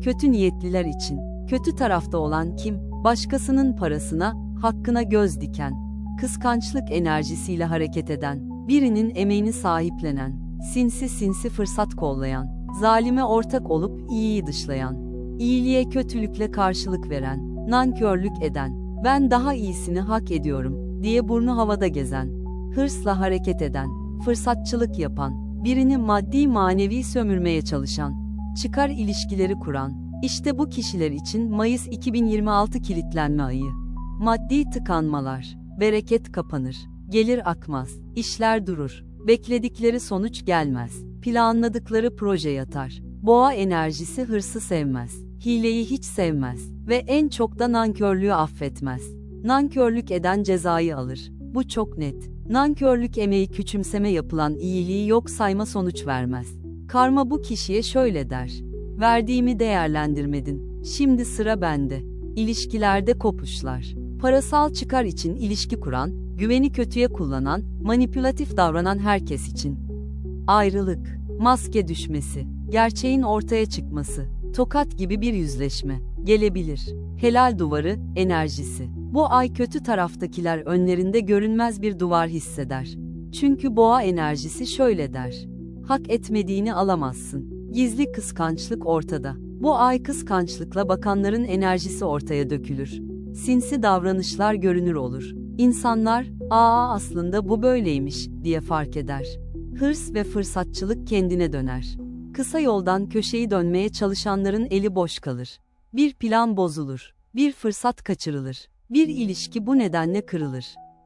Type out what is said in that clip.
kötü niyetliler için. Kötü tarafta olan kim? Başkasının parasına, hakkına göz diken, kıskançlık enerjisiyle hareket eden, birinin emeğini sahiplenen, sinsi sinsi fırsat kollayan, zalime ortak olup iyiyi dışlayan, iyiliğe kötülükle karşılık veren, nankörlük eden, ben daha iyisini hak ediyorum diye burnu havada gezen, hırsla hareket eden, fırsatçılık yapan, birini maddi manevi sömürmeye çalışan, çıkar ilişkileri kuran, işte bu kişiler için Mayıs 2026 kilitlenme ayı. Maddi tıkanmalar, bereket kapanır, gelir akmaz, işler durur, bekledikleri sonuç gelmez, planladıkları proje yatar. Boğa enerjisi hırsı sevmez, hileyi hiç sevmez ve en çok da nankörlüğü affetmez. Nankörlük eden cezayı alır. Bu çok net. Nankörlük emeği küçümseme yapılan iyiliği yok sayma sonuç vermez. Karma bu kişiye şöyle der. Verdiğimi değerlendirmedin. Şimdi sıra bende. İlişkilerde kopuşlar. Parasal çıkar için ilişki kuran, güveni kötüye kullanan, manipülatif davranan herkes için. Ayrılık, maske düşmesi, gerçeğin ortaya çıkması, tokat gibi bir yüzleşme gelebilir. Helal duvarı, enerjisi. Bu ay kötü taraftakiler önlerinde görünmez bir duvar hisseder. Çünkü boğa enerjisi şöyle der. Hak etmediğini alamazsın. Gizli kıskançlık ortada. Bu ay kıskançlıkla bakanların enerjisi ortaya dökülür. Sinsi davranışlar görünür olur. İnsanlar, aa aslında bu böyleymiş diye fark eder. Hırs ve fırsatçılık kendine döner. Kısa yoldan köşeyi dönmeye çalışanların eli boş kalır. Bir plan bozulur, bir fırsat kaçırılır, bir ilişki bu nedenle kırılır.